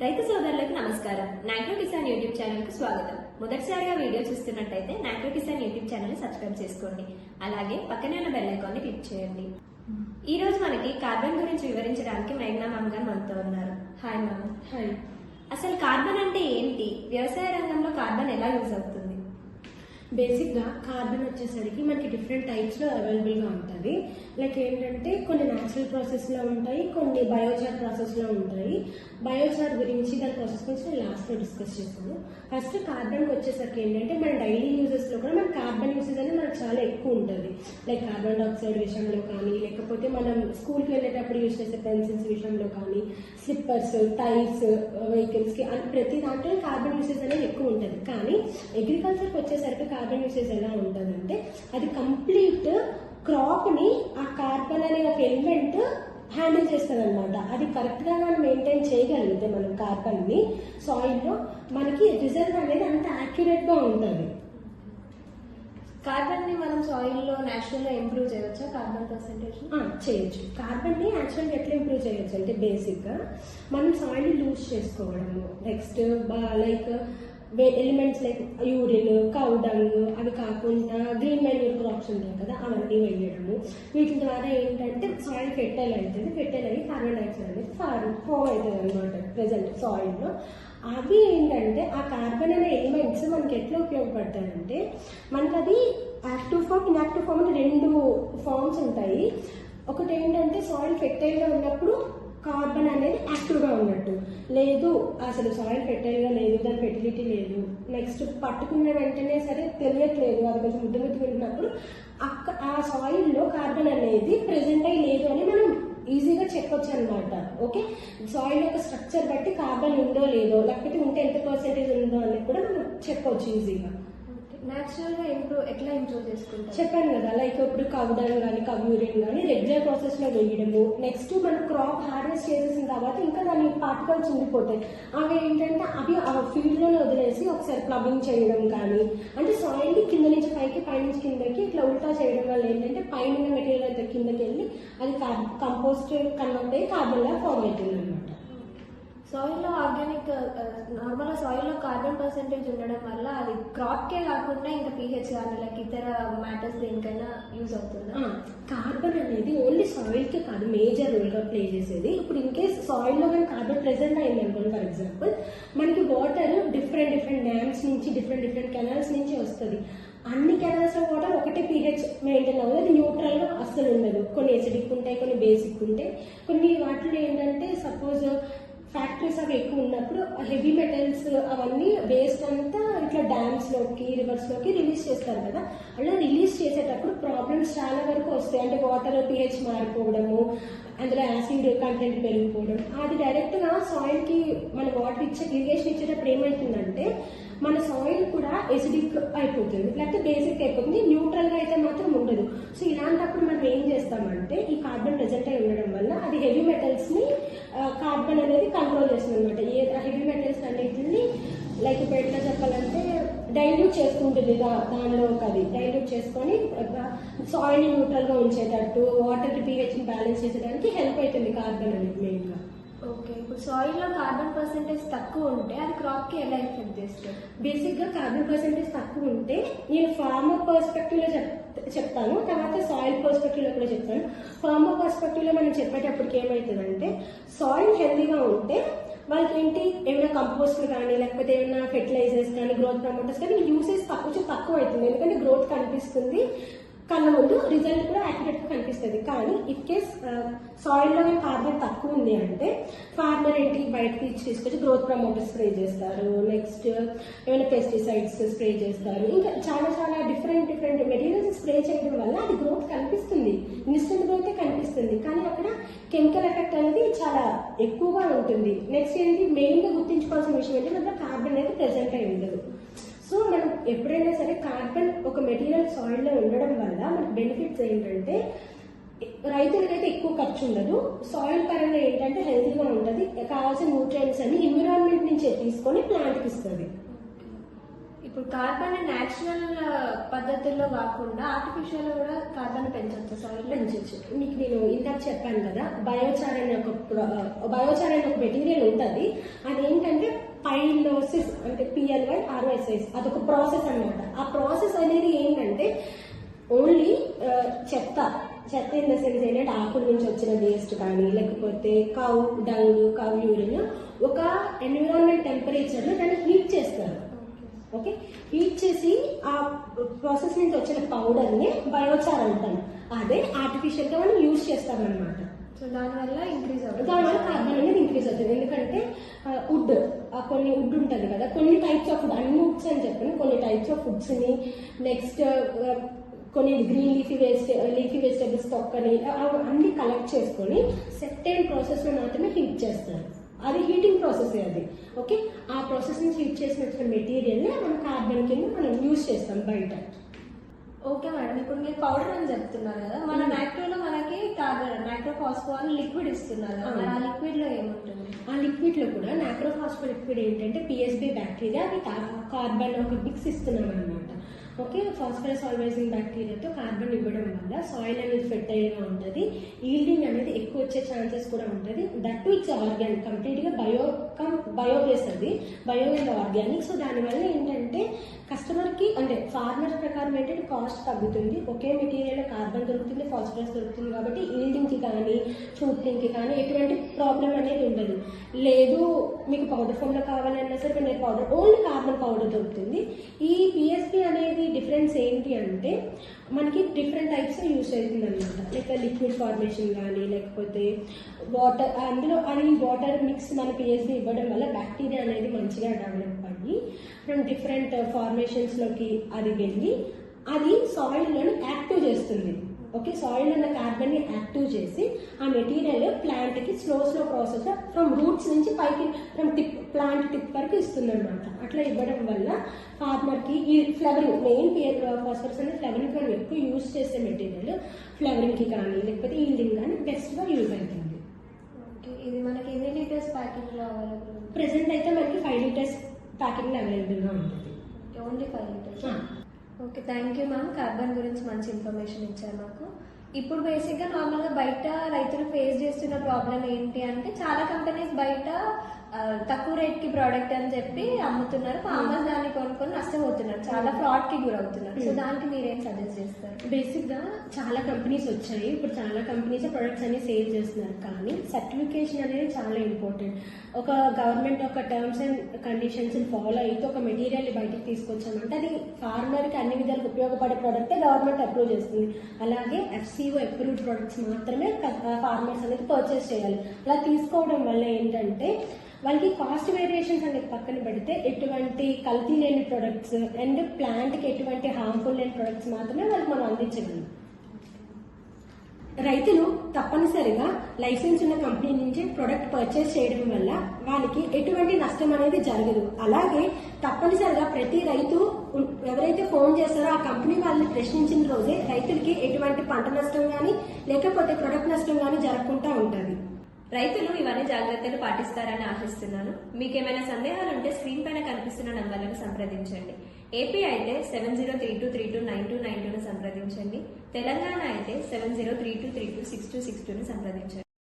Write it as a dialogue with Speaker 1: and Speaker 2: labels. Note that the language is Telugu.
Speaker 1: రైతు సోదరులకు నమస్కారం. నాగ్రో కిసాన్ యూట్యూబ్ ఛానల్కు స్వాగతం. మొదటిసారిగా వీడియో చూస్తున్నట్టయితే Nagro Kisan YouTube channel subscribe చేసుకోండి. అలాగే పక్కనే ఉన్న బెల్ ఐకాన్ని క్లిక్ చేయండి. ఈ రోజు మనకి కార్బన్ గురించి వివరించడానికి మేఘనా మామ్ గారు మనతో ఉన్నారు. Hi ma'am
Speaker 2: hi.
Speaker 1: అసలు కార్బన్ అంటే ఏంటి? వ్యవసాయ రంగంలో కార్బన్ ఎలా యూజ్ అవుతుంది?
Speaker 2: బేసిక్గా కార్బన్ వచ్చేసరికి మనకి డిఫరెంట్ టైప్స్లో అవైలబుల్గా ఉంటుంది. లైక్ ఏంటంటే కొన్ని న్యాచురల్ ప్రాసెస్లో ఉంటాయి కొన్ని బయోచార్ ప్రాసెస్లో ఉంటాయి. బయోచార్ గురించి దాని ప్రాసెస్ గురించి నేను లాస్ట్లో డిస్కస్ చేస్తాను. ఫస్ట్ కార్బన్కి వచ్చేసరికి ఏంటంటే మన డైలీ యూజెస్లో కూడా మన కార్బన్ యూసేజ్ అనేది మనకు చాలా ఎక్కువ ఉంటుంది. లైక్ కార్బన్ డైఆక్సైడ్ విషయంలో కానీ లేకపోతే మనం స్కూల్కి వెళ్ళేటప్పుడు యూజ్ చేసే పెన్సిల్స్ విషయంలో కానీ స్లిప్పర్స్ టైర్స్ వెహికల్స్కి ప్రతి దాంట్లో కార్బన్ యూసేజ్ అనేది ఎక్కువ ఉంటుంది. కానీ అగ్రికల్చర్కి వచ్చేసరికి కార్బన్ యూసేజ్ ఎలా ఉంటుందంటే అది కంప్లీట్ క్రాప్ని ఆ కార్బన్ అనే ఒక ఎలిమెంట్ హ్యాండిల్ చేస్తుంది అనమాట అది కరెక్ట్గా మనం మెయింటైన్ చేయగలిగితే మనం కార్బన్ని సాయిల్లో మనకి రిజల్ట్ అనేది అంత యాక్యురేట్గా ఉంటుంది.
Speaker 1: కార్బన్ని మనం సాయిల్లో నేచురల్గా ఇంప్రూవ్ చేయవచ్చా కార్బన్ పర్సెంటేజ్
Speaker 2: చేయొచ్చు. కార్బన్ని యాక్చువల్గా ఎట్లా ఇంప్రూవ్ చేయొచ్చు? అంటే బేసిక్గా మనం సాయిల్ లూజ్ చేసుకోవడము. Next like elements like urine cow dung అవి కాకుండా గ్రీన్ మెన్యూర్ క్రాప్స్ ఉంటాయి కదా అవన్నీ వేయడము. వీటి ద్వారా ఏంటంటే సాయిల్ ఫెర్టైల్ అవుతుంది. ఫెర్టైల్ అయ్యి కార్బన్ డైఆక్సైడ్ అనేది ఫార్మ్ ఫామ్ అవుతుంది అనమాట ప్రజెంట్ సాయిల్లో అవి ఏంటంటే ఆ కార్బన్ అనే ఎలిమెంట్స్ మనకి ఎట్లా ఉపయోగపడతాయంటే మనకి అది యాక్టివ్ ఫామ్ ఇన్యాక్టివ్ ఫామ్ అని రెండు ఫార్మ్స్ ఉంటాయి. ఒకటి ఏంటంటే సాయిల్ ఫెర్టైల్గా ఉన్నప్పుడు కార్బన్ అనేది యాక్టివ్గా ఉన్నట్టు. లేదు అసలు సాయిల్ ఫెర్టైల్గా లేదు దాని ఫెర్టిలిటీ లేదు. నెక్స్ట్ పట్టుకున్న వెంటనే సరే తెలియట్లేదు. అది కొంచెం ముద్ద ముద్దు ఉన్నప్పుడు అక్క ఆ సాయిల్లో కార్బన్ అనేది ప్రెజెంట్ అయ్యి లేదు అని మనం ఈజీగా చెప్పొచ్చు అనమాట ఓకే సాయిల్ యొక్క స్ట్రక్చర్ బట్టి కార్బన్ ఉందో లేదో లేకపోతే ఉంటే ఎంత పర్సెంటేజ్ ఉందో అనేది కూడా మనం చెప్పొచ్చు ఈజీగా
Speaker 1: నేచురల్గా ఇంప్రూవ్ ఎట్లా ఇంప్రూవ్ చేసుకుంటాం
Speaker 2: చెప్పాను కదా లైక్ ఇప్పుడు కవ్వడం కానీ కవ్యూరియం కానీ రెగ్యులర్ ప్రాసెస్లో వేయడము. నెక్స్ట్ మనం క్రాప్ హార్వెస్ట్ చేసేసిన తర్వాత ఇంకా దాని పార్టికల్స్ ఉండిపోతాయి అవి ఏంటంటే అవి ఆ ఫీల్డ్లోనే వదిలేసి ఒకసారి ప్లబింగ్ చేయడం కానీ అంటే సాయిల్ని కింద నుంచి పైకి పైనుంచి కిందకి ఇట్లా ఉల్టా చేయడం వల్ల ఏంటంటే పైన మెటీరియల్ అయితే కిందకి వెళ్ళి అది కంపోస్ట్ కన్వర్ట్ అయ్యి కార్బన్ లా ఫామ్ అవుతుంది అనమాట
Speaker 1: సాయిల్లో ఆర్గానిక్ నార్మల్ సాయిల్లో కార్బన్ పర్సెంటేజ్ ఉండడం వల్ల అది క్రాప్ కే కాకుండా ఇంకా పీహెచ్ కానీ లైక్ ఇతర మ్యాటర్స్ దేనికైనా యూజ్ అవుతుందా?
Speaker 2: కార్బన్ అనేది ఓన్లీ సాయిల్కే కాదు మేజర్ రోల్గా ప్లే చేసేది. ఇప్పుడు ఇన్ కేస్ సాయిల్లో కానీ కార్బన్ ప్రెసెంట్ అయింది అనుకోండి ఫర్ ఎగ్జాంపుల్ మనకి వాటర్ డిఫరెంట్ డిఫరెంట్ డ్యామ్స్ నుంచి డిఫరెంట్ డిఫరెంట్ కెనాల్స్ నుంచి వస్తుంది. అన్ని కెనాల్స్లో వాటర్ ఒకటే పీహెచ్ మెయింటైన్ అవ్వదు అది న్యూట్రల్గా అస్సలు ఉండదు. కొన్ని ఎసిడిక్ ఉంటాయి కొన్ని బేసిక్ ఉంటాయి. కొన్ని వాటిలో ఏంటంటే సపోజ్ ఫ్యాక్టరీస్ అవి ఎక్కువ ఉన్నప్పుడు హెవీ మెటల్స్ అవన్నీ వేస్ట్ అంతా ఇట్లా డ్యామ్స్లోకి రివర్స్లోకి రిలీజ్ చేస్తారు కదా. అలా రిలీజ్ చేసేటప్పుడు ప్రాబ్లమ్స్ చాలా వరకు వస్తాయి. అంటే వాటర్ పిహెచ్ మారిపోవడము అందులో యాసిడ్ కంటెంట్ పెరిగిపోవడం. అది డైరెక్ట్గా సాయిల్కి మన వాటర్ ఇచ్చే ఇరిగేషన్ ఇచ్చేటప్పుడు ఏమవుతుందంటే మన సాయిల్ కూడా ఎసిడిక్ అయిపోతుంది. లేకపోతే బేసిక్ అయిపోతుంది. న్యూట్రల్గా అయితే మాత్రం ఉండదు. సో ఇలాంటప్పుడు మనం ఏం చేస్తామంటే ఈ కార్బన్ ప్రెజెంట్ అయి ఉండడం వల్ల అది హెవీ మెటల్స్ని కార్బన్ అనేది కంట్రోల్ చేస్తుంది అనమాట ఏ హెవీ మెటల్స్ అన్నిటిని లైక్ ఇప్పుడు ఎట్లా చెప్పాలంటే డైల్యూట్ చేసుకుంటుంది దా- దానిలో అది. డైల్యూట్ చేసుకొని సాయిల్ న్యూట్రల్గా ఉంచేటట్టు వాటర్కి ని బ్యాలెన్స్ చేసేదానికి హెల్ప్ అవుతుంది కార్బన్ అనేది మెయిన్గా.
Speaker 1: ఓకే ఇప్పుడు సాయిల్లో కార్బన్ పర్సెంటేజ్ తక్కువ ఉంటే అది క్రాప్కి ఎలా ఎఫెక్ట్ చేస్తుంది?
Speaker 2: బేసిక్గా కార్బన్ పర్సెంటేజ్ తక్కువ ఉంటే నేను ఫార్మర్ పర్స్పెక్టివ్లో చెప్ చెప్తాను తర్వాత సాయిల్ పర్స్పెక్టివ్లో కూడా చెప్తాను. ఫార్మర్ పర్స్పెక్టివ్లో మనం చెప్పేటప్పటికి ఏమవుతుందంటే సాయిల్ హెల్దీగా ఉంటే వాళ్ళకి ఏంటి? ఏమైనా కంపోస్ట్ కానీ లేకపోతే ఏమైనా ఫెర్టిలైజర్స్ కానీ గ్రోత్ ప్రమోటర్స్ కానీ యూసేజ్ తక్కువ తక్కువ అవుతుంది. ఎందుకంటే గ్రోత్ కనిపిస్తుంది. కళ్ళ ముందు రిజల్ట్ కూడా యాక్యురేట్గా కనిపిస్తుంది. కానీ ఇఫ్ కేస్ సాయిల్లో కార్బన్ తక్కువ ఉంది అంటే ఫార్మర్ ఏంటి? బయటకి ఇచ్చి తీసుకొచ్చి గ్రోత్ ప్రమోటర్ స్ప్రే చేస్తారు. నెక్స్ట్ ఏమైనా పెస్టిసైడ్స్ స్ప్రే చేస్తారు. ఇంకా చాలా చాలా డిఫరెంట్ డిఫరెంట్ మెటీరియల్స్ స్ప్రే చేయడం వల్ల అది గ్రోత్ కనిపిస్తుంది. ఇన్స్టెంట్ గ్రోతే కనిపిస్తుంది. కానీ అక్కడ కెమికల్ ఎఫెక్ట్ అనేది చాలా ఎక్కువగా ఉంటుంది. నెక్స్ట్ ఏంటి? మెయిన్గా గుర్తించుకోవాల్సిన విషయం ఏంటంటే అందులో కార్బన్ అనేది ప్రెజెంట్ అయి ఉండదు. సో మనం ఎప్పుడైనా సరే కార్బన్ ఒక మెటీరియల్ సాయిల్లో ఉండడం బెనిఫిట్స్ ఏంటంటే రైతులకైతే ఎక్కువ ఖర్చు ఉండదు. సాయిల్ పరంగా ఏంటంటే హెల్తీగా ఉంటుంది. కావాల్సిన న్యూట్రియన్స్ అన్ని ఎన్విరాన్మెంట్ నుంచే తీసుకొని ప్లాంట్కి ఇస్తుంది.
Speaker 1: ఇప్పుడు కార్బన్ నేచురల్ పద్ధతుల్లో కాకుండా ఆర్టిఫిషియల్ కూడా కార్బన్ పెంచవచ్చు సాయిల్
Speaker 2: పెంచవచ్చు మీకు నేను ఇందాక చెప్పాను కదా బయోచార్ అనే ఒక బయోచార్ అనే ఒక మెటీరియల్ ఉంటుంది. అదేంటంటే పైలోసిస్ అంటే పిఎల్వై ఆర్ఓఎస్ఐస్ అదొక ప్రాసెస్ అన్నమాట. ఆ ప్రాసెస్ అనేది ఏంటంటే ఓన్లీ చెత్త. చెత్త ఇన్ ద సెన్స్ ఏంటంటే ఆకుల నుంచి వచ్చిన వేస్ట్ కానీ లేకపోతే కౌ డంగ్ కౌ యూరిన్ ఒక ఎన్విరాన్మెంట్ టెంపరేచర్లో దాన్ని హీట్ చేస్తారు. ఓకే? హీట్ చేసి ఆ ప్రాసెస్ నుంచి వచ్చిన పౌడర్ని బయోచార్ అంటాం అదే ఆర్టిఫిషియల్గా మనం యూజ్ చేస్తాం అనమాట
Speaker 1: సో దానివల్ల ఇంక్రీజ్ అవుతుంది.
Speaker 2: దానివల్ల కార్బన్ అనేది ఇంక్రీజ్ అవుతుంది. ఎందుకంటే వుడ్ కొన్ని వుడ్ ఉంటుంది కదా కొన్ని టైప్స్ ఆఫ్ ఫుడ్ అన్ని వుడ్స్ అని చెప్పాను. కొన్ని టైప్స్ ఆఫ్ ఫుడ్స్ని నెక్స్ట్ కొన్ని green leafy waste leafy vegetables తొక్కని అవి అన్ని కలెక్ట్ చేసుకొని సెట్టైన్ ప్రాసెస్లో మాత్రమే హీట్ చేస్తారు. అది హీటింగ్ ప్రాసెస్ అది ఓకే ఆ ప్రాసెస్ నుంచి హీట్ చేసిన వచ్చిన మెటీరియల్ మనం కార్బన్ కింద మనం యూజ్ చేస్తాం బయట.
Speaker 1: ఓకే మేడం ఇప్పుడు మీరు పౌడర్ అని చెప్తున్నారు కదా మన. మ్యాక్రోలో మనకి కార్బన్ మైక్రో ఫాస్ఫోర్ లిక్విడ్ ఇస్తున్నారు. మరి ఆ లిక్విడ్లో ఏముంటుంది?
Speaker 2: ఆ లిక్విడ్లో కూడా నాక్రోఫాస్ఫో లిక్విడ్ ఏంటంటే పిఎస్బి బ్యాక్టీరియా అది కార్బన్ ఒక మిక్స్ ఇస్తున్నాం అనమాట ఓకే ఫాస్ఫరస్ ఆల్వైజింగ్ బ్యాక్టీరియాతో కార్బన్ ఇవ్వడం వల్ల సాయిల్ అనేది ఫెర్టైల్గా ఉంటుంది ఈల్డింగ్ అనేది ఎక్కువ వచ్చే ఛాన్సెస్ కూడా ఉంటుంది. దట్ టు ఇట్స్ ఆర్గానిక్ కంప్లీట్గా బయోకమ్ బయో అది బయో అండ్ ఆర్గానిక్ సో దానివల్ల ఏంటంటే కస్టమర్కి అంటే ఫార్మర్ ప్రకారం ఏంటంటే కాస్ట్ తగ్గుతుంది. ఒకే మెటీరియల్ కార్బన్ దొరుకుతుంది ఫాస్ఫరస్ దొరుకుతుంది కాబట్టి ఈల్డింగ్కి కానీ షూటింగ్కి కానీ ఎటువంటి ప్రాబ్లం అనేది ఉండదు. లేదు మీకు పౌడర్ ఫామ్లో కావాలన్నా సరే నేను పౌడర్ ఓన్లీ కార్బన్ పౌడర్ దొరుకుతుంది. ఈ పిఎస్పి అనేది డిఫరెన్స్ ఏంటి అంటే మనకి డిఫరెంట్ టైప్స్ యూస్ అవుతుంది అనమాట లైక్ లిక్విడ్ ఫార్మేషన్ కానీ లేకపోతే వాటర్ అందులో అది వాటర్ మిక్స్ మన పిఎస్బి ఇవ్వడం వల్ల బ్యాక్టీరియా అనేది మంచిగా డెవలప్ అయ్యి మనం డిఫరెంట్ ఫార్మేషన్స్లోకి అది వెళ్ళి అది సాయిల్లోని యాక్టివ్ చేస్తుంది. ఓకే సాయిల్ ఉన్న కార్బన్ని యాక్టివ్ చేసి ఆ మెటీరియల్ ప్లాంట్కి slow slow process from roots నుంచి పైకి ఫ్రమ్ టిప్ ప్లాంట్ టిప్ వరకు ఇస్తుంది అనమాట అట్లా ఇవ్వడం వల్ల ఫార్మర్కి ఈ ఫ్లవరింగ్ మెయిన్ ఫాస్ఫరస్ అనేది ఫ్లవరింగ్ మనం ఎక్కువ యూజ్ చేసే మెటీరియల్ ఫ్లవరింగ్కి కానీ లేకపోతే ఈల్డింగ్ కానీ బెస్ట్గా యూజ్ అవుతుంది.
Speaker 1: ఇది మనకి ఎన్ని లీటర్స్ ప్యాకెట్లో అవైలబుల్
Speaker 2: ప్రెసెంట్ అయితే మనకి ఫైవ్ లీటర్స్ ప్యాకింగ్ అవైలబుల్గా ఉంటుంది
Speaker 1: only five litres. Okay thank you ma'am. Carbon గురించి మంచి ఇన్ఫర్మేషన్ ఇచ్చారు మాకు. ఇప్పుడు బేసిక్గా నార్మల్గా బయట రైతులు ఫేస్ చేస్తున్న ప్రాబ్లం ఏంటి అంటే చాలా కంపెనీస్ బయట తక్కువ రేట్కి ప్రోడక్ట్ అని చెప్పి అమ్ముతున్నారు. ఫార్మర్స్ దాన్ని కొనుక్కొని నష్టపోతున్నారు చాలా ఫ్రాడ్కి గురవుతున్నారు. సో. దానికి మీరేం సజెస్ట్ చేస్తారు?
Speaker 2: బేసిక్గా చాలా కంపెనీస్ వచ్చాయి. ఇప్పుడు చాలా కంపెనీస్ ప్రొడక్ట్స్ అన్ని సేల్ చేస్తున్నారు. కానీ సర్టిఫికేషన్ అనేది చాలా ఇంపార్టెంట్. ఒక గవర్నమెంట్ ఒక టర్మ్స్ అండ్ కండిషన్స్ ఫాలో అయితే ఒక మెటీరియల్ బయటకు తీసుకొచ్చామంటే అది ఫార్మర్కి అన్ని విధాలకు ఉపయోగపడే ప్రోడక్ట్ గవర్నమెంట్ అప్రూవ్ చేస్తుంది. అలాగే ఎఫ్సిఓ అప్రూవ్డ్ ప్రొడక్ట్స్ మాత్రమే ఫార్మర్స్ అనేది పర్చేస్ చేయాలి. అలా తీసుకోవడం వల్ల ఏంటంటే వాళ్ళకి కాస్ట్ వేరియేషన్స్ అనేది పక్కన పెడితే ఎటువంటి కల్తీ లేని ప్రొడక్ట్స్ అండ్ ప్లాంట్కి ఎటువంటి హార్మ్ఫుల్ లేని ప్రొడక్ట్స్ మాత్రమే వాళ్ళకి మనం అందించగలం. రైతులు తప్పనిసరిగా లైసెన్స్ ఉన్న కంపెనీ నుంచి ప్రొడక్ట్ పర్చేస్ చేయడం వల్ల వాళ్ళకి ఎటువంటి నష్టం అనేది జరగదు. అలాగే తప్పనిసరిగా ప్రతి రైతు ఎవరైతే ఫోన్ చేస్తారో ఆ కంపెనీ వాళ్ళని ప్రశ్నించిన రోజే రైతులకి ఎటువంటి పంట నష్టం కానీ లేకపోతే ప్రొడక్ట్ నష్టం కానీ జరగకుండా ఉంటుంది.
Speaker 1: రైతులు ఇవన్నీ జాగ్రత్తలు పాటిస్తారని ఆశిస్తున్నాను. మీకేమైనా సందేహాలు ఉంటే స్క్రీన్ పైన కనిపిస్తున్న నంబర్లను సంప్రదించండి. ఏపీ అయితే seven zero three two three two nine two nine టూను సంప్రదించండి. తెలంగాణ అయితే seven zero three two three two six two six టూను సంప్రదించండి.